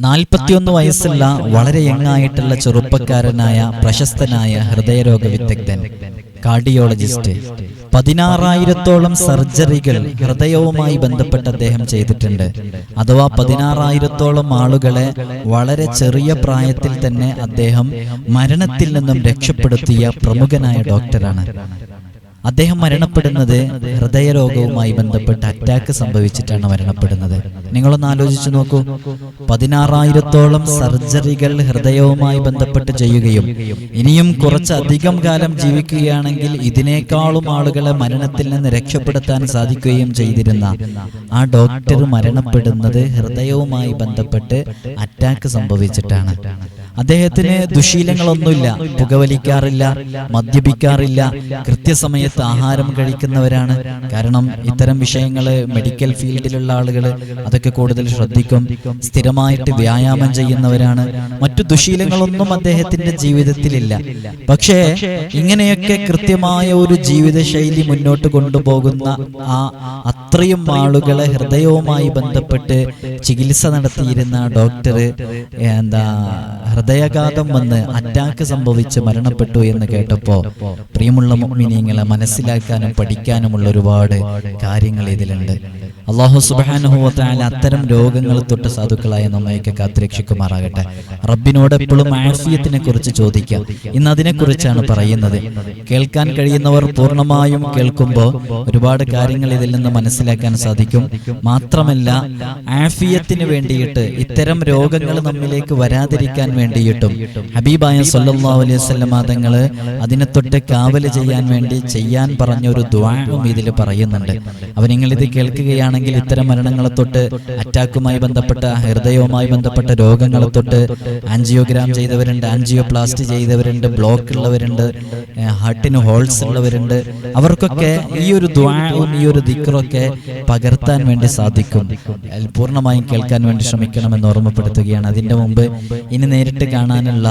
നാൽപ്പത്തിയൊന്ന് വയസ്സുള്ള വളരെ യങ്ങായിട്ടുള്ള ചെറുപ്പക്കാരനായ പ്രശസ്തനായ ഹൃദയരോഗ വിദഗ്ധൻ കാർഡിയോളജിസ്റ്റ്. പതിനാറായിരത്തോളം സർജറികൾ ഹൃദയവുമായി ബന്ധപ്പെട്ട് അദ്ദേഹം ചെയ്തിട്ടുണ്ട്. അഥവാ പതിനാറായിരത്തോളം ആളുകളെ വളരെ ചെറിയ പ്രായത്തിൽ തന്നെ അദ്ദേഹം മരണത്തിൽ നിന്നും രക്ഷപ്പെടുത്തിയ പ്രമുഖനായ ഡോക്ടറാണ്. അദ്ദേഹം മരണപ്പെടുന്നത് ഹൃദയരോഗവുമായി ബന്ധപ്പെട്ട് അറ്റാക്ക് സംഭവിച്ചിട്ടാണ് മരണപ്പെടുന്നത്. നിങ്ങളൊന്ന് ആലോചിച്ചു നോക്കൂ. പതിനാറായിരത്തോളം സർജറികൾ ഹൃദയവുമായി ബന്ധപ്പെട്ട് ചെയ്യുകയും ഇനിയും കുറച്ചധികം കാലം ജീവിക്കുകയാണെങ്കിൽ ഇതിനേക്കാളും ആളുകളെ മരണത്തിൽ നിന്ന് രക്ഷപ്പെടുത്താൻ സാധിക്കുകയും ചെയ്തിരുന്ന ആ ഡോക്ടർ മരണപ്പെടുന്നത് ഹൃദയവുമായി ബന്ധപ്പെട്ട് അറ്റാക്ക് സംഭവിച്ചിട്ടാണ്. അദ്ദേഹത്തിന് ദുശീലങ്ങളൊന്നുമില്ല പുകവലിക്കാറില്ല മദ്യപിക്കാറില്ല കൃത്യസമയത്ത് ആഹാരം കഴിക്കുന്നവരാണ്. കാരണം ഇത്തരം വിഷയങ്ങൾ മെഡിക്കൽ ഫീൽഡിലുള്ള ആളുകൾ അതൊക്കെ കൂടുതൽ ശ്രദ്ധിക്കും സ്ഥിരമായിട്ട് വ്യായാമം ചെയ്യുന്നവരാണ്. മറ്റു ദുശീലങ്ങളൊന്നും അദ്ദേഹത്തിന്റെ ജീവിതത്തിലില്ല. പക്ഷേ ഇങ്ങനെയൊക്കെ കൃത്യമായ ഒരു ജീവിതശൈലി മുന്നോട്ട് കൊണ്ടുപോകുന്ന ആ അത്രയും ആളുകളെ ഹൃദയവുമായി ബന്ധപ്പെട്ട് ചികിത്സ നടത്തിയിരുന്ന ഡോക്ടർ എന്താ ഹൃദയാഘാതം വന്ന് അറ്റാക്ക് സംഭവിച്ച് മരണപ്പെട്ടു എന്ന് കേട്ടപ്പോ പ്രിയമുള്ള മുഅ്മിനീങ്ങളെ മനസ്സിലാക്കാനും പഠിക്കാനുമുള്ള ഒരുപാട് കാര്യങ്ങൾ ഇതിലുണ്ട്. അള്ളാഹു സുബാനുഭവത്തായ അത്തരം രോഗങ്ങൾ തൊട്ട് സാധുക്കളായ നമ്മയൊക്കെ കാത്തിരക്ഷിക്കുമാറാകട്ടെ. റബ്ബിനോട് എപ്പോഴും ആഫിയത്തിനെ കുറിച്ച് ചോദിക്കാം. ഇന്ന് അതിനെക്കുറിച്ചാണ് പറയുന്നത്. കേൾക്കാൻ കഴിയുന്നവർ പൂർണമായും കേൾക്കുമ്പോൾ ഒരുപാട് കാര്യങ്ങൾ ഇതിൽ നിന്ന് മനസ്സിലാക്കാൻ സാധിക്കും. മാത്രമല്ല ആഫിയത്തിന് വേണ്ടിയിട്ട് ഇത്തരം രോഗങ്ങൾ നമ്മിലേക്ക് വരാതിരിക്കാൻ വേണ്ടിയിട്ടും ഹബീബായ സല്ലാ അലൈഹി തങ്ങൾ അതിനെ തൊട്ട് കാവൽ ചെയ്യാൻ വേണ്ടി ചെയ്യാൻ പറഞ്ഞ ഒരു ദ്വാവും ഇതിൽ പറയുന്നുണ്ട്. അവൻ നിങ്ങൾ ഇത് കേൾക്കുകയാണെങ്കിൽ ഇത്തരം മരണങ്ങളെ തൊട്ട് അറ്റാക്കുമായി ബന്ധപ്പെട്ട ഹൃദയവുമായി ബന്ധപ്പെട്ട രോഗങ്ങളെ തൊട്ട് ആൻജിയോഗ്രാം ചെയ്തവരുണ്ട് ആൻജിയോ പ്ലാസ്റ്റ് ചെയ്തവരുണ്ട് ബ്ലോക്ക് ഉള്ളവരുണ്ട് ഹാർട്ടിന് ഹോൾസ് ഉള്ളവരുണ്ട്. അവർക്കൊക്കെ ഈ ഒരു ദ്വാവും ഈ ഒരു ദിക്കറൊക്കെ പകർത്താൻ വേണ്ടി സാധിക്കും. പൂർണമായും കേൾക്കാൻ വേണ്ടി ശ്രമിക്കണമെന്ന് ഓർമ്മപ്പെടുത്തുകയാണ്. അതിന്റെ മുമ്പ് ഇനി നേരിട്ട് കാണാനുള്ള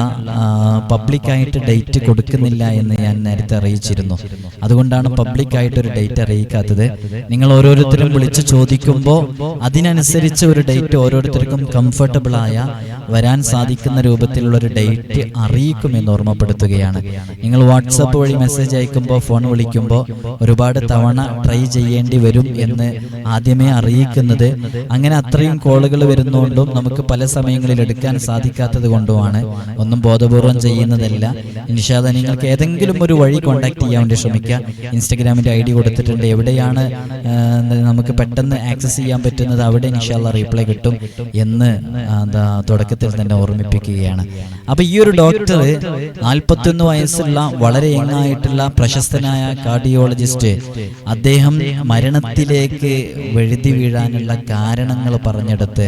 പബ്ലിക്കായിട്ട് ഡേറ്റ് കൊടുക്കുന്നില്ല എന്ന് ഞാൻ നേരത്തെ അറിയിച്ചിരുന്നു. അതുകൊണ്ടാണ് പബ്ലിക്കായിട്ട് ഒരു ഡേറ്റ് അറിയിക്കാത്തത്. നിങ്ങൾ ഓരോരുത്തരും വിളിച്ച് ചോദിക്കുമ്പോൾ അതിനനുസരിച്ച് ഒരു ഡേറ്റ് ഓരോരുത്തർക്കും കംഫർട്ടബിൾ ആയ വരാൻ സാധിക്കുന്ന രൂപത്തിലുള്ള ഒരു ഡേറ്റ് അറിയിക്കുമെന്ന് ഓർമ്മപ്പെടുത്തുകയാണ്. നിങ്ങൾ വാട്സപ്പ് വഴി മെസ്സേജ് അയക്കുമ്പോൾ ഫോൺ വിളിക്കുമ്പോൾ ഒരുപാട് തവണ ട്രൈ ചെയ്യേണ്ടി വരും എന്ന് ആദ്യമേ അറിയിക്കുന്നത്. അങ്ങനെ അത്രയും കോളുകൾ വരുന്നതുകൊണ്ടും നമുക്ക് പല സമയങ്ങളിൽ എടുക്കാൻ സാധിക്കാത്തത് കൊണ്ടുമാണ്. ഒന്നും ബോധപൂർവം ചെയ്യുന്നതല്ല. നിഷാദ നിങ്ങൾക്ക് ഏതെങ്കിലും ഒരു വഴി കോൺടാക്ട് ചെയ്യാൻ വേണ്ടി ശ്രമിക്കുക. ഇൻസ്റ്റഗ്രാമിന്റെ ഐ ഡി കൊടുത്തിട്ടുണ്ട്. എവിടെയാണ് നമുക്ക് പെട്ടെന്ന് ആക്സസ് ചെയ്യാൻ പറ്റുന്നത്? അവിടെ ഇൻഷാല്ല റീപ്ലൈ കിട്ടും എന്ന് എന്താ എന്താ തുടക്കത്തിൽ തന്നെ ഓർമ്മിപ്പിക്കുകയാണ്. അപ്പൊ ഈ ഒരു ഡോക്ടർ നാൽപ്പത്തിയൊന്ന് വയസ്സുള്ള വളരെ യങ്ങായിട്ടുള്ള പ്രശസ്തനായ കാർഡിയോളജിസ്റ്റ് അദ്ദേഹം മരണത്തിലേക്ക് വെഴുതി വീഴാനുള്ള കാരണങ്ങൾ പറഞ്ഞെടുത്ത്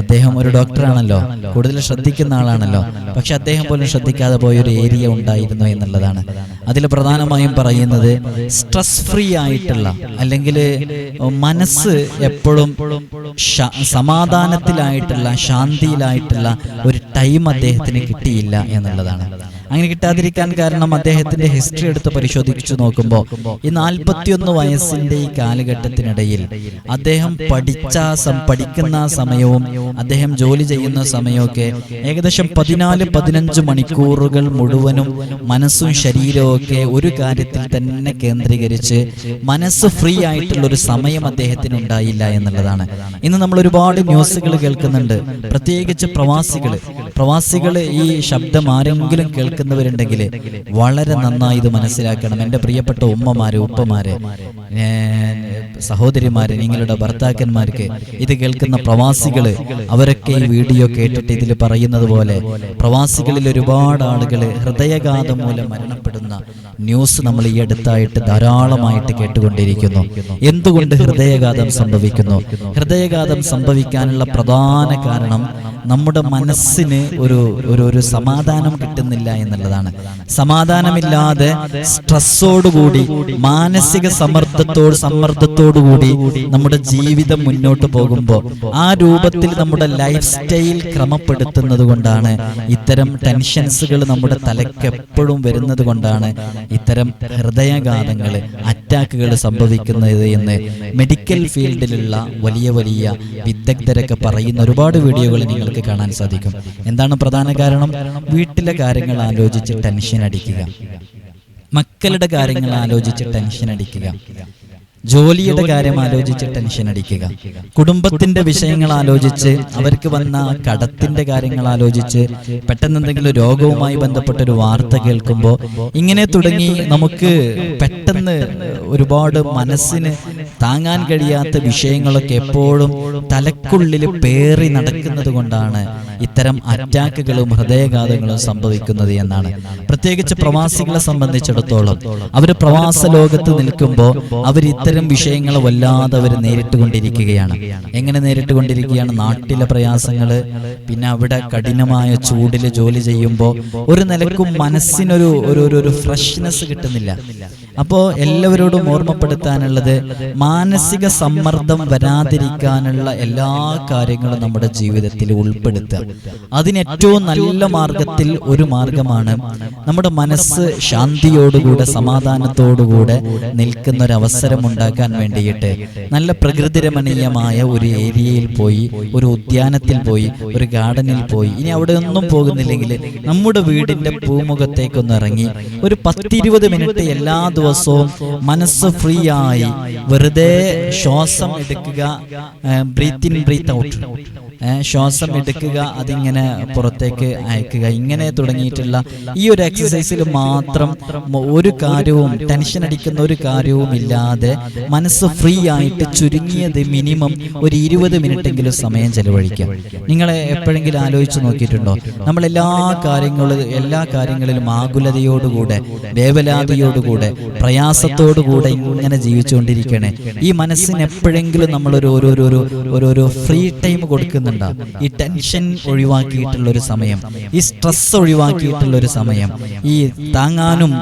അദ്ദേഹം ഒരു ഡോക്ടറാണല്ലോ കൂടുതൽ ശ്രദ്ധിക്കുന്ന ആളാണല്ലോ. പക്ഷെ അദ്ദേഹം പോലും ശ്രദ്ധിക്കാതെ പോയ ഒരു ഏരിയ ഉണ്ടായിരുന്നു എന്നുള്ളതാണ്. അതിൽ പ്രധാനമായും പറയുന്നത് സ്ട്രെസ് ഫ്രീ ആയിട്ടുള്ള അല്ലെങ്കിൽ മനസ്സ് എപ്പോഴും സമാധാനത്തിലായിട്ടുള്ള ശാന്തിയിലായിട്ടുള്ള ഒരു ടൈം അദ്ദേഹത്തിന് കിട്ടിയില്ല എന്നുള്ളതാണ്. അങ്ങനെ കിട്ടാതിരിക്കാൻ കാരണം അദ്ദേഹത്തിന്റെ ഹിസ്റ്ററി എടുത്ത് പരിശോധിച്ചു നോക്കുമ്പോൾ ഈ നാൽപ്പത്തിയൊന്ന് വയസ്സിന്റെ ഈ കാലഘട്ടത്തിനിടയിൽ അദ്ദേഹം പഠിച്ച പഠിക്കുന്ന സമയവും അദ്ദേഹം ജോലി ചെയ്യുന്ന സമയമൊക്കെ ഏകദേശം പതിനാല് പതിനഞ്ച് മണിക്കൂറുകൾ മുഴുവനും മനസ്സും ശരീരവും ഒക്കെ ഒരു കാര്യത്തിൽ തന്നെ കേന്ദ്രീകരിച്ച് മനസ്സ് ഫ്രീ ആയിട്ടുള്ള ഒരു സമയം അദ്ദേഹത്തിന് ഉണ്ടായില്ല എന്നുള്ളതാണ്. ഇന്ന് നമ്മൾ ഒരുപാട് ന്യൂസുകൾ കേൾക്കുന്നുണ്ട്. പ്രത്യേകിച്ച് പ്രവാസികൾ പ്രവാസികൾ ഈ ശബ്ദം ആരെങ്കിലും കേൾക്കുന്നവരുണ്ടെങ്കിൽ വളരെ നന്നായി ഇത് മനസ്സിലാക്കണം. എന്റെ പ്രിയപ്പെട്ട ഉമ്മമാര് ഉപ്പമാര് സഹോദരിമാര് നിങ്ങളുടെ ഭർത്താക്കന്മാർക്ക് ഇത് കേൾക്കുന്ന പ്രവാസികൾ അവരൊക്കെ ഈ വീഡിയോ കേട്ടിട്ട് ഇതിൽ പറയുന്നത് പോലെ പ്രവാസികളിൽ ഒരുപാട് ആളുകൾ ഹൃദയഘാതം മൂലം മരണപ്പെടുന്ന ന്യൂസ് നമ്മൾ ഈ അടുത്തായിട്ട് ധാരാളമായിട്ട് കേട്ടുകൊണ്ടിരിക്കുന്നു. എന്തുകൊണ്ട് ഹൃദയഘാതം സംഭവിക്കുന്നു? ഹൃദയഘാതം സംഭവിക്കാനുള്ള പ്രധാന കാരണം നമ്മുടെ മനസ്സിന് ഒരു ഒരു സമാധാനം കിട്ടുന്നില്ല എന്നുള്ളതാണ്. സമാധാനമില്ലാതെ സ്ട്രെസ്സോടുകൂടി മാനസിക സമ്മർദ്ദ സമ്മർദ്ദത്തോട് സമ്മർദ്ദത്തോടുകൂടി നമ്മുടെ ജീവിതം മുന്നോട്ട് പോകുമ്പോൾ ആ രൂപത്തിൽ നമ്മുടെ ലൈഫ് സ്റ്റൈൽ ക്രമപ്പെടുത്തുന്നത് കൊണ്ടാണ് ഇത്തരം ടെൻഷൻസുകൾ നമ്മുടെ തലയ്ക്ക് എപ്പോഴും വരുന്നത് കൊണ്ടാണ് ഇത്തരം ഹൃദയാഘാതങ്ങൾ അറ്റാക്കുകൾ സംഭവിക്കുന്നത് എന്ന് മെഡിക്കൽ ഫീൽഡിലുള്ള വലിയ വലിയ വിദഗ്ധരൊക്കെ പറയുന്ന ഒരുപാട് വീഡിയോകൾ നിങ്ങൾക്ക് കാണാൻ സാധിക്കും. എന്താണ് പ്രധാന കാരണം? വീട്ടിലെ കാര്യങ്ങൾ ആലോചിച്ച് ടെൻഷൻ അടിക്കുക. മക്കളുടെ കാര്യങ്ങൾ ആലോചിച്ച് ടെൻഷൻ അടിക്കുക. ജോലിയുടെ കാര്യം ആലോചിച്ച് ടെൻഷൻ അടിക്കുക. കുടുംബത്തിന്റെ വിഷയങ്ങൾ ആലോചിച്ച് അവർക്ക് വന്ന കടത്തിന്റെ കാര്യങ്ങൾ ആലോചിച്ച് പെട്ടെന്ന് എന്തെങ്കിലും രോഗവുമായി ബന്ധപ്പെട്ട ഒരു വാർത്ത കേൾക്കുമ്പോൾ ഇങ്ങനെ തുടങ്ങി നമുക്ക് പെട്ടെന്ന് ഒരുപാട് മനസ്സിന് താങ്ങാൻ കഴിയാത്ത വിഷയങ്ങളൊക്കെ എപ്പോഴും തലക്കുള്ളിൽ പേറി നടക്കുന്നത് കൊണ്ടാണ് ഇത്തരം അറ്റാക്കുകളും ഹൃദയഘാതങ്ങളും സംഭവിക്കുന്നത് എന്നാണ്. പ്രത്യേകിച്ച് പ്രവാസികളെ സംബന്ധിച്ചിടത്തോളം അവർ പ്രവാസ ലോകത്ത് നിൽക്കുമ്പോൾ അവർ ഇത്തരം വിഷയങ്ങൾ വല്ലാതെ അവർ നേരിട്ട് കൊണ്ടിരിക്കുകയാണ് എങ്ങനെ നേരിട്ട് കൊണ്ടിരിക്കുകയാണ് നാട്ടിലെ പ്രയാസങ്ങൾ പിന്നെ അവിടെ കഠിനമായ ചൂടിൽ ജോലി ചെയ്യുമ്പോൾ ഒരു നിലക്കും മനസ്സിനൊരു ഒരു ഒരു ഫ്രഷ്നെസ് കിട്ടുന്നില്ല. അപ്പോൾ എല്ലാവരോടും ഓർമ്മപ്പെടുത്താനുള്ളത് മാനസിക സമ്മർദ്ദം വരാതിരിക്കാനുള്ള എല്ലാ കാര്യങ്ങളും നമ്മുടെ ജീവിതത്തിൽ ഉൾപ്പെടുത്തുക. അതിന് ഏറ്റവും നല്ല മാർഗത്തിൽ ഒരു മാർഗമാണ് നമ്മുടെ മനസ്സ് ശാന്തിയോടുകൂടെ സമാധാനത്തോടുകൂടെ നിൽക്കുന്ന ഒരു അവസരം ഉണ്ടാക്കാൻ വേണ്ടിയിട്ട്. നല്ല പ്രകൃതിരമണീയമായ ഒരു ഏരിയയിൽ പോയി ഒരു ഉദ്യാനത്തിൽ പോയി ഒരു ഗാർഡനിൽ പോയി. ഇനി അവിടെ ഒന്നും പോകുന്നില്ലെങ്കിൽ നമ്മുടെ വീടിന്റെ പൂമുഖത്തേക്കൊന്ന് ഇറങ്ങി ഒരു പത്തിരുപത് മിനിറ്റ് എല്ലാ ദിവസവും മനസ്സ് ഫ്രീ ആയി വെറുതെ ശ്വാസം എടുക്കുക ബ്രീത്ത് ഇൻ ബ്രീത്ത് ഔട്ട് ശ്വാസം എടുക്കുക അതിങ്ങനെ പുറത്തേക്ക് അയക്കുക ഇങ്ങനെ തുടങ്ങിയിട്ടുള്ള ഈ ഒരു എക്സസൈസിൽ മാത്രം ഒരു കാര്യവും ടെൻഷൻ അടിക്കുന്ന ഒരു കാര്യവും ഇല്ലാതെ മനസ്സ് ഫ്രീ ആയിട്ട് ചുരുങ്ങിയത് മിനിമം ഒരു ഇരുപത് എങ്കിലും സമയം ചെലവഴിക്കുക നിങ്ങളെ എപ്പോഴെങ്കിലും ആലോചിച്ച് നോക്കിയിട്ടുണ്ടോ? നമ്മൾ എല്ലാ കാര്യങ്ങളും എല്ലാ കാര്യങ്ങളിലും ആകുലതയോടുകൂടെ വേവലാതിയോടുകൂടെ പ്രയാസത്തോടുകൂടെ ഇങ്ങനെ ജീവിച്ചുകൊണ്ടിരിക്കണേ. ഈ മനസ്സിന് എപ്പോഴെങ്കിലും നമ്മൾ ഒരു ഓരോരോ ഓരോരോ ഫ്രീ ടൈം കൊടുക്കുന്നുണ്ടോ ഈ ടെൻഷൻ ഒഴിവാക്കിയിട്ടുള്ള ഒരു സമയം ഈ സ്ട്രെസ് ഒഴിവാക്കിയിട്ടുള്ള ഒരു സമയം ഈ താങ്ങാനും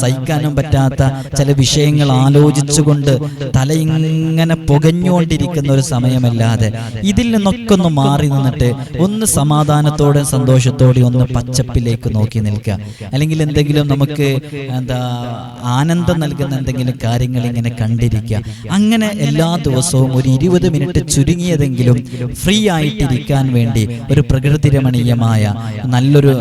സഹിക്കാനും പറ്റാത്ത ചില വിഷയങ്ങൾ ആലോചിച്ചുകൊണ്ട് തലയിങ്ങനെ പുകഞ്ഞുകൊണ്ടിരിക്കുന്ന ഒരു സമയമല്ലാതെ ഇതിൽ നിന്നൊക്കെ ഒന്ന് മാറി നിന്നിട്ട് ഒന്ന് സമാധാനത്തോടെ സന്തോഷത്തോടെ ഒന്ന് പച്ചപ്പിലേക്ക് നോക്കി നിൽക്കുക. അല്ലെങ്കിൽ എന്തെങ്കിലും നമുക്ക് എന്താ ആനന്ദം നൽകുന്ന എന്തെങ്കിലും കാര്യങ്ങൾ ഇങ്ങനെ കണ്ടിരിക്കുക. അങ്ങനെ എല്ലാ ദിവസവും ഒരു ഇരുപത് മിനിറ്റ് ചുരുങ്ങിയതെങ്കിലും ഫ്രീ ആയിട്ടിരിക്കാൻ വേണ്ടി ഒരു പ്രകൃതി രമണീയമായ നല്ലൊരു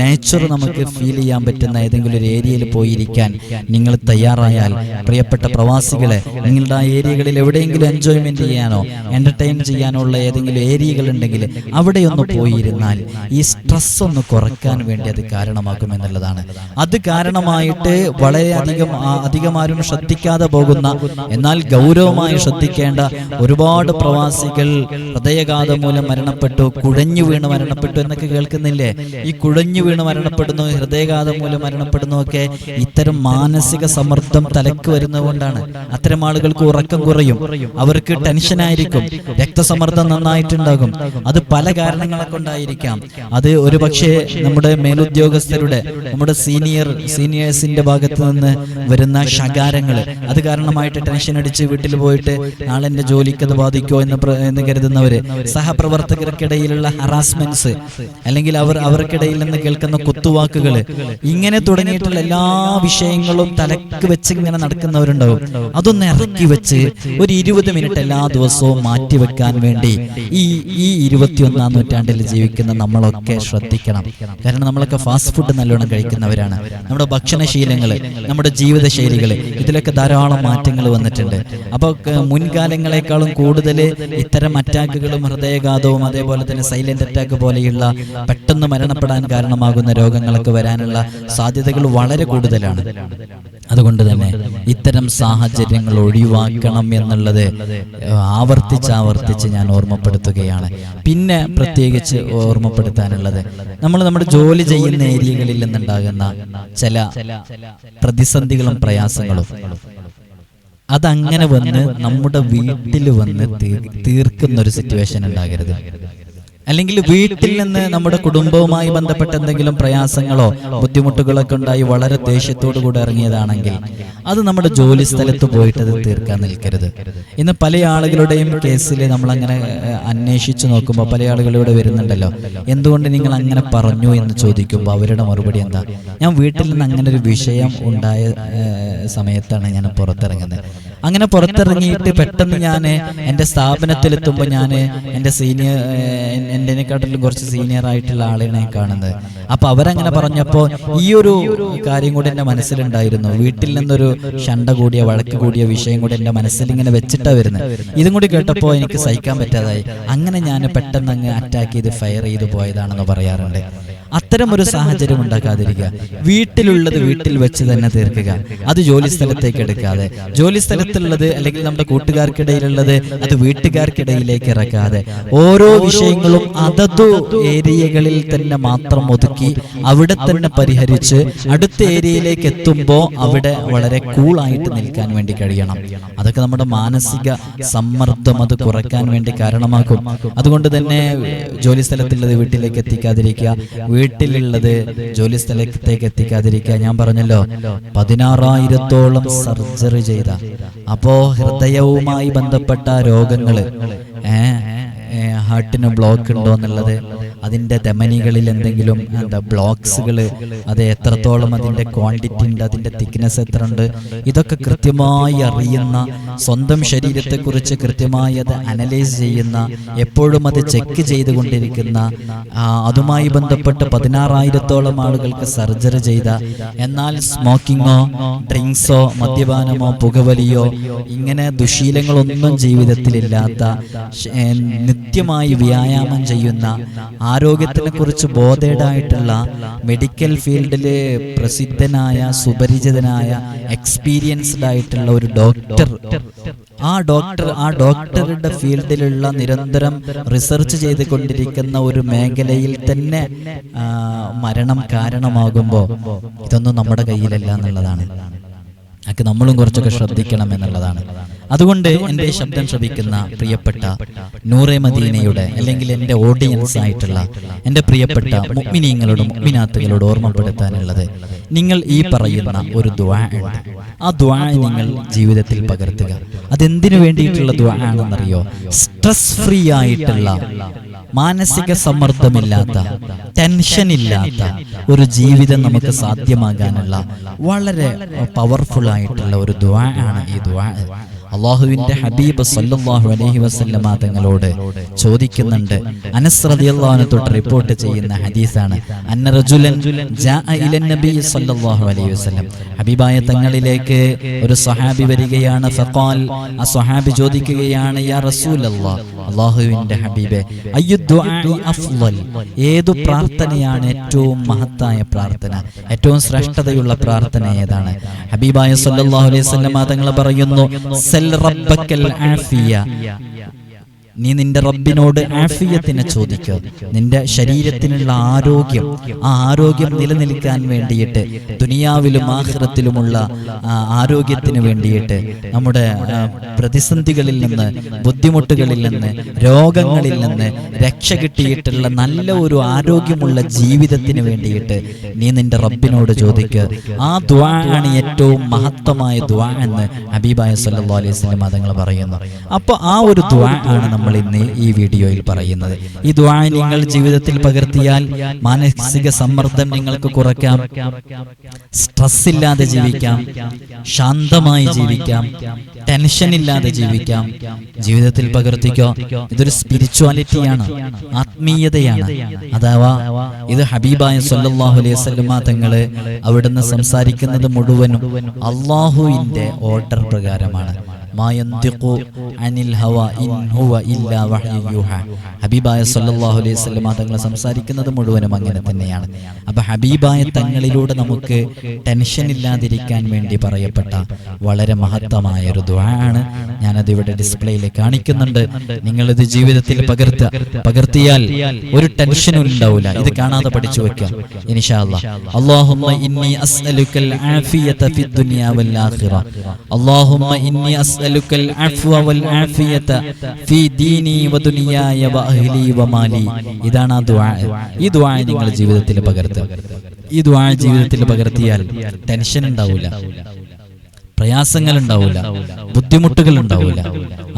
നേച്ചർ നമുക്ക് ഫീൽ ചെയ്യാൻ പറ്റുന്ന ഏതെങ്കിലും ഒരു ഏരിയയിൽ പോയിരിക്കാൻ നിങ്ങൾ തയ്യാറായാൽ പ്രിയപ്പെട്ട പ്രവാസികളെ നിങ്ങളുടെ ആ ഏരിയകളിൽ എവിടെയെങ്കിലും എൻജോയ്മെന്റ് ചെയ്യാനോ എന്റർടൈൻ ചെയ്യാനോ ഉള്ള ഏതെങ്കിലും ഏരിയകൾ ഉണ്ടെങ്കിൽ അവിടെ ഒന്ന് പോയിരുന്നാൽ ഈ സ്ട്രെസ് ഒന്ന് കുറയ്ക്കാൻ വേണ്ടി അത് കാരണമാക്കും എന്നുള്ളതാണ്. അത് കാരണമായിട്ട് വളരെയധികം ആ, അധികം ആരും ശ്രദ്ധിക്കാതെ പോകുന്ന എന്നാൽ ഗൗരവമായി ശ്രദ്ധിക്കേണ്ട ഒരുപാട് പ്രവാസികൾ ഹൃദയഘാതം മൂലം മരണപ്പെട്ടു കുഴഞ്ഞു വീണ് മരണപ്പെട്ടു എന്നൊക്കെ കേൾക്കുന്നില്ലേ? ഈ കുഴഞ്ഞു വീണ് മരണപ്പെടുന്നു ഹൃദയഘാതം മൂലം മരണപ്പെടുന്നു ഒക്കെ ഇത്തരം മാനസിക സമ്മർദ്ദം തലക്ക് വരുന്നതുകൊണ്ടാണ്. അത്തരം ആളുകൾക്ക് ഉറക്കം കുറയും അവർക്ക് ടെൻഷൻ ടെൻഷനായിരിക്കും രക്തസമ്മർദ്ദം നന്നായിട്ടുണ്ടാകും. അത് പല കാരണങ്ങളെ കൊണ്ടായിരിക്കാം. അത് ഒരു പക്ഷേ നമ്മുടെ മേലുദ്യോഗസ്ഥരുടെ നമ്മുടെ സീനിയർ സീനിയേഴ്സിന്റെ ഭാഗത്ത് നിന്ന് വരുന്ന ശകാരങ്ങൾ. അത് കാരണമായിട്ട് ടെൻഷൻ അടിച്ച് വീട്ടിൽ പോയിട്ട് നാളെ എന്റെ ജോലിക്ക് അത് ബാധിക്കോ എന്ന് എന്ന് കരുതുന്നവര്. സഹപ്രവർത്തകർക്കിടയിലുള്ള ഹറാസ്മെന്റ്സ് അല്ലെങ്കിൽ അവർ അവർക്കിടയിൽ നിന്ന് കേൾക്കുന്ന കുത്തുവാക്കുകൾ ഇങ്ങനെ തുടങ്ങിയിട്ടുള്ള എല്ലാ വിഷയങ്ങളും തലക്ക് വെച്ച് ഇങ്ങനെ നടക്കുന്നവരുണ്ടാവും. അതൊന്ന് ഇറക്കി വെച്ച് ഒരു ഇരുപത് മിനിറ്റ് എല്ലാ ദിവസവും മാറ്റിവെക്കാൻ വേണ്ടി ഈ ഈ ഇരുപത്തിയൊന്നാം നൂറ്റാണ്ടിൽ ജീവിക്കുന്ന നമ്മളൊക്കെ ശ്രദ്ധിക്കണം. കാരണം നമ്മളൊക്കെ ഫാസ്റ്റ് ഫുഡ് നല്ലോണം കഴിക്കുന്നവരാണ്. നമ്മുടെ ഭക്ഷണശീലങ്ങൾ നമ്മുടെ ജീവിതശൈലികൾ ഇതിലൊക്കെ ധാരാളം മാറ്റങ്ങൾ വന്നിട്ടുണ്ട്. അപ്പോൾ മുൻകാലങ്ങളെക്കാളും കൂടുതൽ ഇത്തരം അറ്റാക്കുകളും ഹൃദയഘാതവും അതേപോലെ തന്നെ സൈലന്റ് അറ്റാക്ക് പോലെയുള്ള പെട്ടെന്ന് മരണപ്പെടാൻ കാരണമാകുന്ന രോഗങ്ങളൊക്കെ വരാനുള്ള സാധ്യതകൾ വളരെ കൂടുതലാണ്. അതുകൊണ്ട് തന്നെ ഇത്തരം സാഹചര്യങ്ങൾ ഒഴിവാക്കണം എന്നുള്ളത് ആവർത്തിച്ച് ആവർത്തിച്ച് ഞാൻ ഓർമ്മപ്പെടുത്തുകയാണ്. പിന്നെ പ്രത്യേകിച്ച് ഓർമ്മപ്പെടുത്താനുള്ളത് നമ്മൾ നമ്മുടെ ജോലി ചെയ്യുന്ന ഏരിയകളിൽ നിന്നുണ്ടാകുന്ന ചില പ്രതിസന്ധികളും പ്രയാസങ്ങളും. അതങ്ങനെ വന്ന് നമ്മുടെ വീട്ടിൽ വന്ന് തീർക്കുന്ന ഒരു സിറ്റുവേഷൻ ഉണ്ടാകരുത്. അല്ലെങ്കിൽ വീട്ടിൽ നിന്ന് നമ്മുടെ കുടുംബവുമായി ബന്ധപ്പെട്ട എന്തെങ്കിലും പ്രയാസങ്ങളോ ബുദ്ധിമുട്ടുകളൊക്കെ ഉണ്ടായി വളരെ ദേഷ്യത്തോടു കൂടെ ഇറങ്ങിയതാണെങ്കിൽ അത് നമ്മുടെ ജോലി സ്ഥലത്ത് പോയിട്ട് അത് തീർക്കാൻ നിൽക്കരുത്. ഇന്ന് പല ആളുകളുടെയും കേസിൽ നമ്മൾ അങ്ങനെ അന്വേഷിച്ചു നോക്കുമ്പോൾ പല ആളുകളിവിടെ വരുന്നുണ്ടല്ലോ. എന്തുകൊണ്ട് നിങ്ങൾ അങ്ങനെ പറഞ്ഞു എന്ന് ചോദിക്കുമ്പോൾ അവരുടെ മറുപടി എന്താ? ഞാൻ വീട്ടിൽ നിന്ന് അങ്ങനെ ഒരു വിഷയം ഉണ്ടായ സമയത്താണ് ഞാൻ പുറത്തിറങ്ങുന്നത്. അങ്ങനെ പുറത്തിറങ്ങിയിട്ട് പെട്ടെന്ന് ഞാൻ എന്റെ സ്ഥാപനത്തിലെത്തുമ്പോൾ ഞാൻ എന്റെ സീനിയർ എന്റെനെക്കാട്ടിലും കുറച്ച് സീനിയർ ആയിട്ടുള്ള ഞാൻ കാണുന്നത്. അപ്പൊ അവരങ്ങനെ പറഞ്ഞപ്പോൾ ഈ ഒരു കാര്യം കൂടി എന്റെ മനസ്സിലുണ്ടായിരുന്നു. വീട്ടിൽ നിന്നൊരു ഷണ്ട കൂടിയ വഴക്ക് കൂടിയ വിഷയം കൂടി എന്റെ മനസ്സിൽ ഇങ്ങനെ വെച്ചിട്ടാണ് വരുന്നത്. ഇതും കൂടി കേട്ടപ്പോൾ എനിക്ക് സഹിക്കാൻ പറ്റാതായി. അങ്ങനെ ഞാൻ പെട്ടെന്ന് അങ്ങ് അറ്റാക്ക് ചെയ്ത് ഫയർ ചെയ്ത് പോയതാണെന്ന് പറയാറുണ്ട്. അത്തരം ഒരു സാഹചര്യം ഉണ്ടാക്കാതിരിക്കുക. വീട്ടിലുള്ളത് വീട്ടിൽ വെച്ച് തന്നെ തീർക്കുക. അത് ജോലി സ്ഥലത്തേക്ക് എടുക്കാതെ. ജോലി സ്ഥലത്തുള്ളത് അല്ലെങ്കിൽ നമ്മുടെ കൂട്ടുകാർക്കിടയിലുള്ളത് അത് വീട്ടുകാർക്കിടയിലേക്ക് ഇറക്കാതെ ഓരോ വിഷയങ്ങളും അതതു ഏരിയകളിൽ തന്നെ മാത്രം ഒതുക്കി അവിടെ തന്നെ പരിഹരിച്ച് അടുത്ത ഏരിയയിലേക്ക് എത്തുമ്പോൾ അവിടെ വളരെ കൂളായിട്ട് നിൽക്കാൻ വേണ്ടി കഴിയണം. അതൊക്കെ നമ്മുടെ മാനസിക സമ്മർദ്ദം അത് കുറയ്ക്കാൻ വേണ്ടി കാരണമാക്കും. അതുകൊണ്ട് തന്നെ ജോലി സ്ഥലത്തുള്ളത് വീട്ടിലേക്ക് എത്തിക്കാതിരിക്കുക. വീട്ടിലുള്ളത് ജോലി സ്ഥലത്തേക്ക് എത്തിക്കാതിരിക്കുക ഞാൻ പറഞ്ഞല്ലോ. പതിനാറായിരത്തോളം സർജറി ചെയ്ത. അപ്പോ ഹൃദയവുമായി ബന്ധപ്പെട്ട രോഗങ്ങൾ ഏർ ഹാർട്ടിന് ബ്ലോക്ക് ഉണ്ടോ എന്നുള്ളത് അതിന്റെ ധമനികളിൽ എന്തെങ്കിലും എന്താ ബ്ലോക്സുകൾ അത് എത്രത്തോളം അതിന്റെ ക്വാണ്ടിറ്റി ഉണ്ട് അതിന്റെ തിക്നെസ് എത്ര ഉണ്ട് ഇതൊക്കെ കൃത്യമായി അറിയുന്ന സ്വന്തം ശരീരത്തെക്കുറിച്ച് കൃത്യമായി അത് അനലൈസ് ചെയ്യുന്ന എപ്പോഴും അത് ചെക്ക് ചെയ്തുകൊണ്ടിരിക്കുന്ന അതുമായി ബന്ധപ്പെട്ട് പതിനാറായിരത്തോളം ആളുകൾക്ക് സർജറി ചെയ്ത എന്നാൽ സ്മോക്കിങ്ങോ ഡ്രിങ്ക്സോ മദ്യപാനമോ പുകവലിയോ ഇങ്ങനെ ദുശീലങ്ങളൊന്നും ജീവിതത്തിലില്ലാത്ത നിത്യമായി വ്യായാമം ചെയ്യുന്ന ആരോഗ്യത്തിനെ കുറിച്ച് ബോധേഡായിട്ടുള്ള മെഡിക്കൽ ഫീൽഡിൽ പ്രസിദ്ധനായ സുപരിചിതനായ എക്സ്പീരിയൻസ്ഡ് ആയിട്ടുള്ള ഒരു ഡോക്ടർ ആ ഡോക്ടർ ആ ഡോക്ടറുടെ ഫീൽഡിലുള്ള നിരന്തരം റിസർച്ച് ചെയ്തുകൊണ്ടിരിക്കുന്ന ഒരു മേഖലയിൽ തന്നെ മരണം കാരണമാകുമ്പോൾ ഇതൊന്നും നമ്മുടെ കയ്യിലല്ല എന്നുള്ളതാണ്. അതൊക്കെ നമ്മളും കുറച്ചൊക്കെ ശ്രദ്ധിക്കണം എന്നുള്ളതാണ്. അതുകൊണ്ട് എന്റെ ശബ്ദം ശ്രവിക്കുന്ന പ്രിയപ്പെട്ട നൂറെ മദീനയുടെ അല്ലെങ്കിൽ എന്റെ ഓഡിയൻസ് ആയിട്ടുള്ള എന്റെ പ്രിയപ്പെട്ട മുഗ്മിനീങ്ങളോട് മുഗ്മിനാത്തുകളോട് ഓർമ്മപ്പെടുത്താനുള്ളത് നിങ്ങൾ ഈ പറയുന്ന ഒരു ദ്വാ ഉണ്ട്. ആ ദ്വാ നിങ്ങൾ ജീവിതത്തിൽ പകർത്തുക. അതെന്തിനു വേണ്ടിയിട്ടുള്ള ദ്വാ ആണെന്നറിയോ? സ്ട്രെസ് ഫ്രീ ആയിട്ടുള്ള മാനസിക സമ്മർദ്ദമില്ലാത്ത ടെൻഷൻ ഇല്ലാത്ത ഒരു ജീവിതം നമുക്ക് സാധ്യമാകാനുള്ള വളരെ പവർഫുൾ ആയിട്ടുള്ള ഒരു ദ്വാ ആണ് ഈ ദ്വാ അള്ളാഹുവിന്റെ ഹബീബ് സല്ലാഹു അലഹി വസ്ല്ലമ തങ്ങളോട് ചോദിക്കുന്നുണ്ട്. അനസ് തൊട്ട് റിപ്പോർട്ട് ചെയ്യുന്ന ഹദീസാണ്. അന്ന റജുലൻ നബി സല്ലല്ലാഹു അലൈഹി വസല്ലം. ഹബീബായ തങ്ങളിലേക്ക് ഒരു സ്വഹാബി വരികയാണ്. ഫഖാൽ ആ സ്വഹാബി ചോദിക്കുകയാണ് യാ റസൂലല്ലാഹ് അള്ളാഹുവിന്റെ ഹബീബെ അഫ്ളൽ ഏതു പ്രാർത്ഥനയാണ് ഏറ്റവും മഹത്തായ പ്രാർത്ഥന? ഏറ്റവും ശ്രേഷ്ഠതയുള്ള പ്രാർത്ഥന ഏതാണ്? ഹബീബായ സല്ലല്ലാഹു അലൈഹി വസല്ലം തങ്ങൾ പറയുന്നു سل ربك العافية. നീ നിന്റെ റബ്ബിനോട് ആഫിയത്തിനെ ചോദിക്കുക നിന്റെ ശരീരത്തിനുള്ള ആരോഗ്യം ആ ആരോഗ്യം നിലനിൽക്കാൻ വേണ്ടിയിട്ട് ദുനിയാവിലും ആഹ്റത്തിലുമുള്ള ആരോഗ്യത്തിന് വേണ്ടിയിട്ട് നമ്മുടെ പ്രതിസന്ധികളിൽ നിന്ന് ബുദ്ധിമുട്ടുകളിൽ നിന്ന് രോഗങ്ങളിൽ നിന്ന് രക്ഷ കിട്ടിയിട്ടുള്ള നല്ല ഒരു ആരോഗ്യമുള്ള ജീവിതത്തിന് വേണ്ടിയിട്ട് നീ നിന്റെ റബ്ബിനോട് ചോദിക്കുക ആ ദ്വാ ആണ് ഏറ്റവും മഹത്വമായ ദ്വാ എന്ന് ഹബീബായ സല്ലാ അലൈഹി വസല്ലം മതങ്ങൾ പറയുന്നു. അപ്പോൾ ആ ഒരു ദ്വാ ആണ് നമ്മൾ ഇന്ന് ഈ വീഡിയോയിൽ പറയുന്നത്. ഈ ദ്വാ നിങ്ങൾ ജീവിതത്തിൽ പകർത്തിയാൽ മാനസിക സമ്മർദ്ദം നിങ്ങൾക്ക് കുറയ്ക്കാം. സ്ട്രെസ് ഇല്ലാതെ ജീവിക്കാം. ശാന്തമായി ജീവിക്കാം. ടെൻഷൻ ഇല്ലാതെ ജീവിക്കാം. ജീവിതത്തിൽ പകർത്തിക്കോ. ഇതൊരു സ്പിരിച്വാലിറ്റിയാണ് ആത്മീയതയാണ്. അഥവാ ഇത് ഹബീബായ സല്ലല്ലാഹു അലൈഹി തങ്ങൾ അവിടുന്ന് സംസാരിക്കുന്നത് മുഴുവനും അള്ളാഹുവിന്റെ ഓർഡർ പ്രകാരമാണ്. ഹബീബായ സല്ലല്ലാഹു അലൈഹി വസല്ലമ തങ്ങൾ സംസാരിക്കുന്നത് മുഴുവനും അങ്ങനെ തന്നെയാണ്. അപ്പൊ ഹബീബായ തങ്ങളിലൂടെ നമുക്ക് ടെൻഷൻ ഇല്ലാതിരിക്കാൻ വേണ്ടി പറയപ്പെട്ട വളരെ മഹത്തമായ ഒരു ദുആ ആണ് ഞാനത് ഇവിടെ ഡിസ്പ്ലേയിൽ കാണിക്കുന്നുണ്ട്. നിങ്ങളിത് ജീവിതത്തിൽ പകർത്ത പകർത്തിയാൽ ഒരു ടെൻഷനും ഉണ്ടാവില്ല ഇത് കാണാതെ പഠിച്ചു വെക്കാം ആഖിറ. അല്ലാഹുമ്മ അഫ്വ വൽ ആഫിയത ഫീ ദീനി വദുനിയായ വഅഹ്ലി വമാലി ഇതാണ് ആ ദുആ. ഈ ദുആ നിങ്ങൾ ജീവിതത്തിൽ പകർത്തുക. ഈ ദുആ ജീവിതത്തിൽ പകർത്തിയാൽ ടെൻഷൻ ഉണ്ടാവില്ല പ്രയാസങ്ങൾ ഉണ്ടാവില്ല ബുദ്ധിമുട്ടുകൾ ഉണ്ടാവില്ല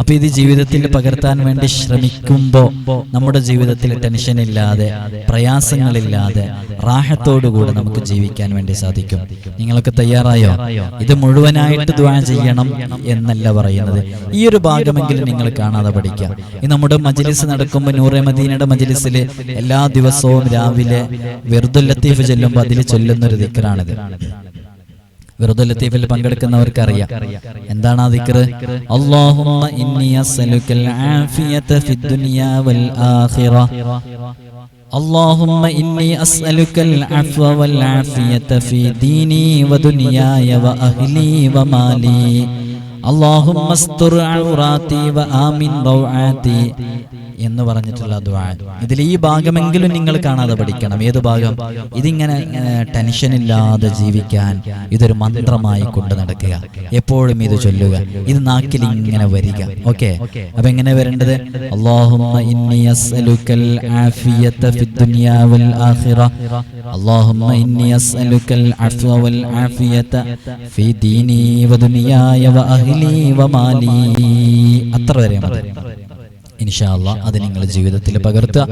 അപ്പൊ ഇത് ജീവിതത്തിൽ പകർത്താൻ വേണ്ടി ശ്രമിക്കുമ്പോൾ നമ്മുടെ ജീവിതത്തിൽ ടെൻഷൻ ഇല്ലാതെ പ്രയാസങ്ങളില്ലാതെ റാഹത്തോടുകൂടെ നമുക്ക് ജീവിക്കാൻ വേണ്ടി സാധിക്കും. നിങ്ങളൊക്കെ തയ്യാറായോ? ഇത് മുഴുവനായിട്ട് ദ്വാ ചെയ്യണം എന്നല്ല പറയുന്നത്. ഈ ഒരു ഭാഗമെങ്കിലും നിങ്ങൾ കാണാതെ പഠിക്കാം ഈ നമ്മുടെ മജിലിസ് നടക്കുമ്പോൾ നൂറെ മദീനയുടെ മജിലിസിൽ എല്ലാ ദിവസവും രാവിലെ വെറുതെ ലത്തീഫ് ചെല്ലുമ്പോൾ അതിൽ ചൊല്ലുന്ന ഒരു ദിക്കറാണിത് വെറുതെ ലത്തീഫിൽ പങ്കെടുക്കുന്നവർക്ക് അറിയാം എന്താണ് ആ ദിക്റ് അല്ലാഹുമ്മ ഇന്നി അസ്അലുക്കൽ ആഫിയത ഫിദ് ദുനിയാ വൽ ആഖിറ اللهم إني أسألك العفو والعافية في ديني ودنياي وأهلي ومالي اللهم استر عوراتي وآمن روعاتي എന്ന് പറഞ്ഞിട്ടുള്ള ദുആ. ഇതിൽ ഈ ഭാഗമെങ്കിലും നിങ്ങൾ കാണാതെ പഠിക്കണം. ഏത് ഭാഗം? ഇതിങ്ങനെ ടെൻഷൻ ഇല്ലാതെ ജീവിക്കാൻ ഇതൊരു മന്ത്രമായി കൊണ്ട് നടക്കുക. എപ്പോഴും ഇത് ചൊല്ലുക. ഇത് നാക്കിൽ ഇങ്ങനെ വരിക. ഓക്കെ? അപ്പൊ എങ്ങനെ വരേണ്ടത്? അല്ലാഹുമ്മ ഇന്നി അസ്അലുക്കൽ ആഫിയത ഫിദ് ദുനിയാ വൽ ആഖിറ. അല്ലാഹുമ്മ ഇന്നി അസ്അലുക്കൽ അഫ്വ വൽ ആഫിയത ഫീ ദീനി വദുനിയായ വഅഹ്ലി വമാലി അത്ര വരെ മതി. ഇൻഷാല്ല അത് നിങ്ങളുടെ ജീവിതത്തിൽ പകർത്തുക.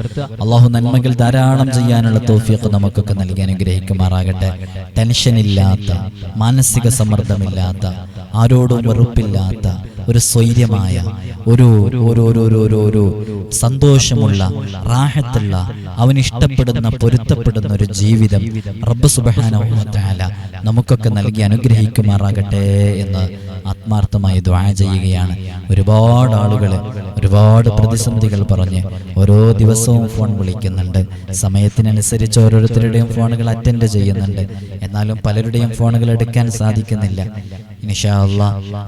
അള്ളാഹു നന്മകൾ ധാരാളം ചെയ്യാനുള്ള തോഫിയൊക്കെ നമുക്കൊക്കെ നൽകി അനുഗ്രഹിക്കുമാറാകട്ടെ. ടെൻഷൻ ഇല്ലാത്ത മാനസിക സമ്മർദ്ദമില്ലാത്ത ആരോടും വെറുപ്പില്ലാത്ത ഒരു സ്വൈര്യമായ ഒരു ഒരു സന്തോഷമുള്ള റാഹത്തുള്ള അവൻ ഇഷ്ടപ്പെടുന്ന പൊരുത്തപ്പെടുന്ന ഒരു ജീവിതം റബ്ബ് സുബാന നമുക്കൊക്കെ നൽകി അനുഗ്രഹിക്കുമാറാകട്ടെ എന്ന് ആത്മാർത്ഥമായി ദ്വാ ചെയ്യുകയാണ്. ഒരുപാട് ആളുകൾ ഒരുപാട് പ്രതിസന്ധികൾ പറഞ്ഞ് ഓരോ ദിവസവും ഫോൺ വിളിക്കുന്നുണ്ട്. സമയത്തിനനുസരിച്ച് ഓരോരുത്തരുടെയും ഫോണുകൾ അറ്റൻഡ് ചെയ്യുന്നുണ്ട്. എന്നാലും പലരുടെയും ഫോണുകൾ എടുക്കാൻ സാധിക്കുന്നില്ല.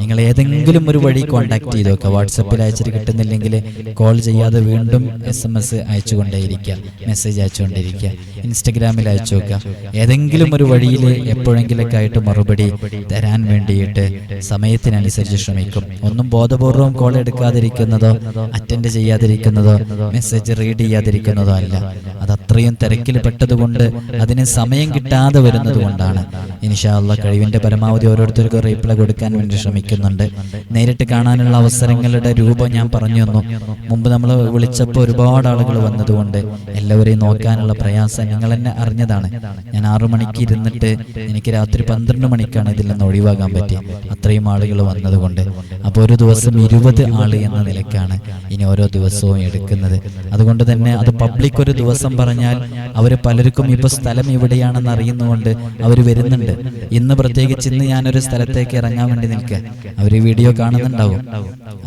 നിങ്ങൾ ഏതെങ്കിലും ഒരു വഴി കോൺടാക്ട് ചെയ്തു നോക്കുക വാട്സപ്പിൽ അയച്ചിട്ട് കിട്ടുന്നില്ലെങ്കിൽ കോൾ ചെയ്യാതെ വീണ്ടും എസ് എം എസ് അയച്ചുകൊണ്ടേയിരിക്കുക മെസ്സേജ് അയച്ചുകൊണ്ടിരിക്കുക ഇൻസ്റ്റഗ്രാമിൽ അയച്ചു നോക്കുക ഏതെങ്കിലും ഒരു വഴിയിൽ എപ്പോഴെങ്കിലൊക്കെ ആയിട്ട് മറുപടി തരാൻ വേണ്ടിയിട്ട് സമയത്തിനനുസരിച്ച് ശ്രമിക്കും. ഒന്നും ബോധപൂർവം കോൾ എടുക്കാതിരിക്കുന്നതോ അറ്റൻഡ് ചെയ്യാതിരിക്കുന്നതോ മെസ്സേജ് റീഡ് ചെയ്യാതിരിക്കുന്നതോ അല്ല. അത് അത്രയും തിരക്കിൽ പെട്ടതുകൊണ്ട് അതിന് സമയം കിട്ടാതെ വരുന്നത് കൊണ്ടാണ്. ഇൻഷാല്ല കഴിവിന്റെ പരമാവധി ഓരോരുത്തർക്കും റീപ്ലൈ കൊടുക്കാൻ വേണ്ടി ശ്രമിക്കുന്നുണ്ട്. നേരിട്ട് കാണാനുള്ള അവസരങ്ങളുടെ രൂപം ഞാൻ പറഞ്ഞു തന്നു. മുമ്പ് നമ്മൾ വിളിച്ചപ്പോൾ ഒരുപാട് ആളുകൾ വന്നതുകൊണ്ട് എല്ലാവരെയും നോക്കാനുള്ള പ്രയാസം നിങ്ങൾ എന്നെ അറിഞ്ഞതാണ്. ഞാൻ ആറു മണിക്ക് ഇരുന്നിട്ട് എനിക്ക് രാത്രി പന്ത്രണ്ട് മണിക്കാണ് ഇതിൽ നിന്ന് ഒഴിവാകാൻ പറ്റി അത്രയും ആളുകൾ വന്നതുകൊണ്ട്. അപ്പോൾ ഒരു ദിവസം ഇരുപത് ആൾ എന്ന നിലക്കാണ് ഇനി ഓരോ ദിവസവും എടുക്കുന്നത്. അതുകൊണ്ട് തന്നെ അത് പബ്ലിക് ഒരു ദിവസം പറഞ്ഞാൽ അവർ പലർക്കും ഇപ്പൊ സ്ഥലം എവിടെയാണെന്ന് അറിയുന്നതുകൊണ്ട് അവർ വരുന്നുണ്ട്. ഇന്ന് പ്രത്യേകിച്ച് ഇന്ന് ഞാനൊരു സ്ഥലത്തേക്ക് ഇറങ്ങാൻ വേണ്ടി നിൽക്കുക. അവർ വീഡിയോ കാണുന്നുണ്ടാവും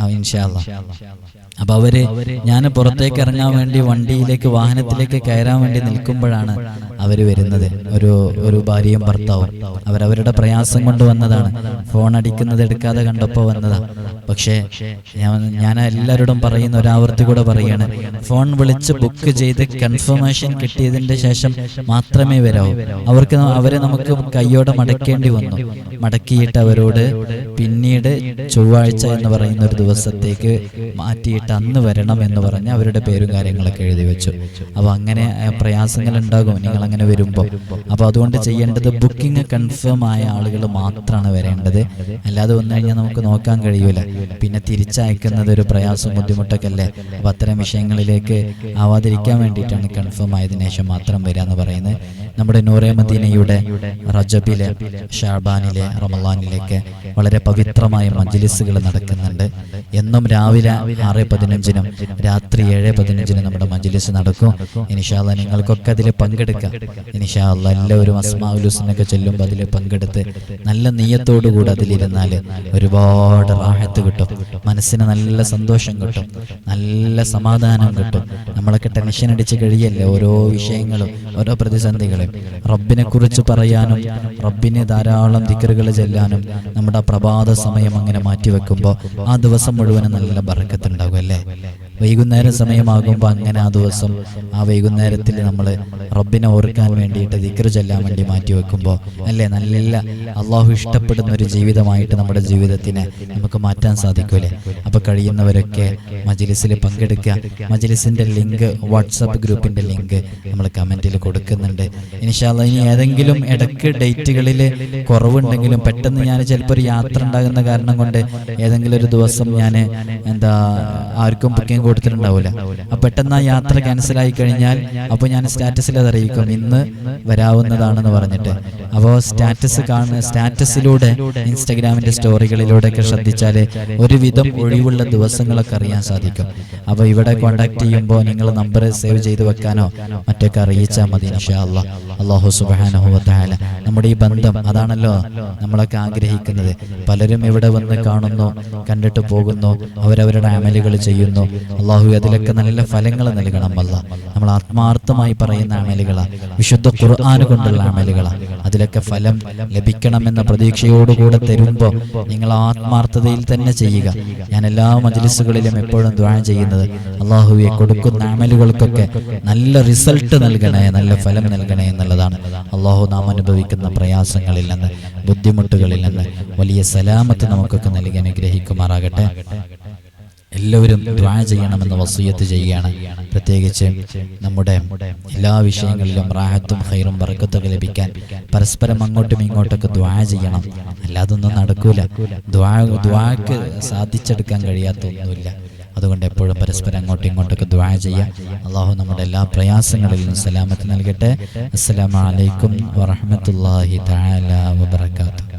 ഇൻഷാല്ല അപ്പൊ അവർ ഞാൻ പുറത്തേക്ക് ഇറങ്ങാൻ വേണ്ടി വണ്ടിയിലേക്ക് വാഹനത്തിലേക്ക് കയറാൻ വേണ്ടി നിൽക്കുമ്പോഴാണ് അവർ വരുന്നത്. ഒരു ഒരു ഭാര്യയും ഭർത്താവും. അവരവരുടെ പ്രയാസം കൊണ്ട് വന്നതാണ്. ഫോൺ അടിക്കുന്നത് എടുക്കാതെ കണ്ടപ്പോൾ വന്നതാ. പക്ഷേ ഞാൻ ഞാൻ എല്ലാവരോടും പറയുന്ന ഒരാവർത്തി കൂടെ പറയാണ് ഫോൺ വിളിച്ച് ബുക്ക് ചെയ്ത് കൺഫർമേഷൻ കിട്ടിയതിന്റെ ശേഷം മാത്രമേ വരാവൂ. അവർക്ക് അവരെ നമുക്ക് കയ്യോടെ മടക്കേണ്ടി വന്നു. മടക്കിയിട്ട് അവരോട് പിന്നീട് ചൊവ്വാഴ്ച എന്ന് പറയുന്ന ഒരു ദിവസത്തേക്ക് മാറ്റിയിട്ട് അന്ന് വരണം എന്ന് പറഞ്ഞ് അവരുടെ പേരും കാര്യങ്ങളൊക്കെ എഴുതി വെച്ചു. അപ്പോൾ അങ്ങനെ പ്രയാസങ്ങൾ ഉണ്ടാകും. നിങ്ങൾ അങ്ങനെ വരുമ്പോൾ അപ്പോൾ അതുകൊണ്ട് ചെയ്യേണ്ടത് ബുക്കിംഗ് കൺഫേം ആയ ആളുകൾ മാത്രമാണ് വരേണ്ടത്. അല്ലാതെ വന്നു കഴിഞ്ഞാൽ നമുക്ക് നോക്കാൻ കഴിയൂല. പിന്നെ തിരിച്ചയക്കുന്നത് ഒരു പ്രയാസം ബുദ്ധിമുട്ടൊക്കെ അല്ലേ അപ്പോൾ അത്തരം വിഷയങ്ങളിലേക്ക് ആവാതിരിക്കാൻ വേണ്ടിയിട്ടാണ് കൺഫേം ആയതിനു ശേഷം മാത്രം വരിക എന്ന് പറയുന്നത്. നമ്മുടെ നൂറേ മദീനയുടെ റജബിലെ ഷാബാനിലെ റമലാനിലേക്ക് വളരെ പവിത്രമായ മജ്ലിസുകൾ നടക്കുന്നുണ്ട്. എന്നും രാവിലെ ആറ് പതിനഞ്ചിനും രാത്രി ഏഴ് പതിനഞ്ചിനും നമ്മുടെ മജ്ലിസ് നടക്കും. ഇനിഷാല്ല നിങ്ങൾക്കൊക്കെ അതിൽ പങ്കെടുക്കാം. ഇനിഷാല്ല എല്ലാവരും അസ്മാഉലുസിനൊക്കെ ചെല്ലുമ്പോൾ അതിൽ പങ്കെടുത്ത് നല്ല നീയത്തോടു കൂടെ അതിലിരുന്നാൽ ഒരുപാട് റാഹത്ത് കിട്ടും. മനസ്സിന് നല്ല സന്തോഷം കിട്ടും. നല്ല സമാധാനം കിട്ടും. നമ്മളൊക്കെ ടെൻഷൻ അടിച്ച് കഴിയല്ലേ? ഓരോ വിഷയങ്ങളും ഓരോ പ്രതിസന്ധികളും. റബ്ബിനെ കുറിച്ച് പറയാനും റബ്ബിനെ ധാരാളം ദിക്കറുകൾ ചെല്ലാനും നമ്മുടെ പ്രഭാത സമയം അങ്ങനെ മാറ്റിവെക്കുമ്പോൾ ആ ദിവസം മുഴുവനും നല്ല ബറക്കത്തുണ്ടാകും അല്ലേ? വൈകുന്നേര സമയമാകുമ്പോൾ അങ്ങനെ ആ ദിവസം ആ വൈകുന്നേരത്തിൽ നമ്മൾ റബ്ബിനെ ഓർക്കാൻ വേണ്ടിയിട്ട് ദിക്ർ ചെല്ലാൻ വേണ്ടി മാറ്റി വെക്കുമ്പോൾ അല്ലേ? നല്ല അള്ളാഹു ഇഷ്ടപ്പെടുന്ന ഒരു ജീവിതമായിട്ട് നമ്മുടെ ജീവിതത്തിനെ നമുക്ക് മാറ്റാൻ സാധിക്കൂലേ? അപ്പോൾ കഴിയുന്നവരൊക്കെ മജിലിസിൽ പങ്കെടുക്കുക മജിലിസിന്റെ ലിങ്ക് വാട്സപ്പ് ഗ്രൂപ്പിന്റെ ലിങ്ക് നമ്മൾ കമന്റിൽ കൊടുക്കുന്നുണ്ട്. ഇനിഷാല്ല ഇനി ഏതെങ്കിലും ഇടയ്ക്ക് ഡേറ്റുകളിൽ കുറവുണ്ടെങ്കിലും പെട്ടെന്ന് ഞാൻ ചിലപ്പോൾ ഒരു യാത്ര ഉണ്ടാകുന്ന കാരണം കൊണ്ട് ഏതെങ്കിലും ഒരു ദിവസം ഞാൻ എന്താ ആർക്കും ബുക്കിംഗ് കൊടുത്തിട്ടുണ്ടാവില്ല അപ്പൊ പെട്ടെന്ന് ആ യാത്ര ക്യാൻസൽ ആയി കഴിഞ്ഞാൽ അപ്പോൾ ഞാൻ സ്റ്റാറ്റസിൽ അത് അറിയിക്കും ഇന്ന് വരാവുന്നതാണെന്ന് പറഞ്ഞിട്ട്. അപ്പോൾ സ്റ്റാറ്റസ് കാണുന്ന സ്റ്റാറ്റസിലൂടെ ഇൻസ്റ്റഗ്രാമിന്റെ സ്റ്റോറികളിലൂടെ ഒക്കെ ശ്രദ്ധിച്ചാൽ ഒരുവിധം ഒഴിവുള്ള ദിവസങ്ങളൊക്കെ അറിയാൻ സാധിക്കും. അപ്പോൾ ഇവിടെ കോൺടാക്ട് ചെയ്യുമ്പോൾ നിങ്ങൾ നമ്പർ സേവ് ചെയ്ത് വെക്കാനോ മറ്റൊക്കെ അറിയിച്ചാൽ മതി അള്ളാഹു സുബ്ഹാനഹു വ നമ്മുടെ ഈ ബന്ധം അതാണല്ലോ നമ്മളൊക്കെ ആഗ്രഹിക്കുന്നത്. പലരും ഇവിടെ വന്ന് കാണുന്നു കണ്ടിട്ട് പോകുന്നു അവരവരുടെ അമലുകൾ ചെയ്യുന്നു. അള്ളാഹു അതിലൊക്കെ നല്ല ഫലങ്ങൾ നൽകണം അല്ല. നമ്മൾ ആത്മാർത്ഥമായി പറയുന്ന അമലുകളാ. വിശുദ്ധ ഖുർആൻ കൊണ്ടുള്ള അമലുകളാ. അതിലൊക്കെ ഫലം ലഭിക്കണമെന്ന പ്രതീക്ഷയോടുകൂടെ തരുമ്പോൾ നിങ്ങൾ ആത്മാർത്ഥതയിൽ തന്നെ ചെയ്യുക. ഞാൻ എല്ലാ മജ്ലിസുകളിലും എപ്പോഴും ദ്വാഴ ചെയ്യുന്നത് അള്ളാഹുവെ കൊടുക്കുന്ന അമലുകൾക്കൊക്കെ നല്ല റിസൾട്ട് നൽകണേ നല്ല ഫലം നൽകണേ എന്നുള്ളതാണ്. അള്ളാഹു നാം അനുഭവിക്കുന്ന പ്രയാസങ്ങളിൽ നിന്ന് ബുദ്ധിമുട്ടുകളിൽ നിന്ന് വലിയ സലാമത്ത് നമുക്കൊക്കെ നൽകി അനുഗ്രഹിക്കുമാറാകട്ടെ. എല്ലാവരും ദ്വാ ചെയ്യണമെന്ന് വസൂയത്ത് ചെയ്യുകയാണ്. പ്രത്യേകിച്ച് നമ്മുടെ എല്ലാ വിഷയങ്ങളിലും റാഹത്തും ഹൈറും വറക്കത്തൊക്കെ ലഭിക്കാൻ പരസ്പരം അങ്ങോട്ടും ഇങ്ങോട്ടൊക്കെ ദ്വാ ചെയ്യണം. അല്ലാതൊന്നും നടക്കൂല. ദ്വാ ദ്വാക്ക് സാധിച്ചെടുക്കാൻ കഴിയാത്ത ഒന്നുമില്ല അതുകൊണ്ട് എപ്പോഴും പരസ്പരം അങ്ങോട്ടും ഇങ്ങോട്ടൊക്കെ ദ്വാ ചെയ്യാം അള്ളാഹു നമ്മുടെ എല്ലാ പ്രയാസങ്ങളിലും സലാമത്ത് നൽകട്ടെ. അസ്സലാമലൈക്കും അലൈക്കും വറഹ്മത്തുള്ളാഹി തആല വബറകാതുഹു.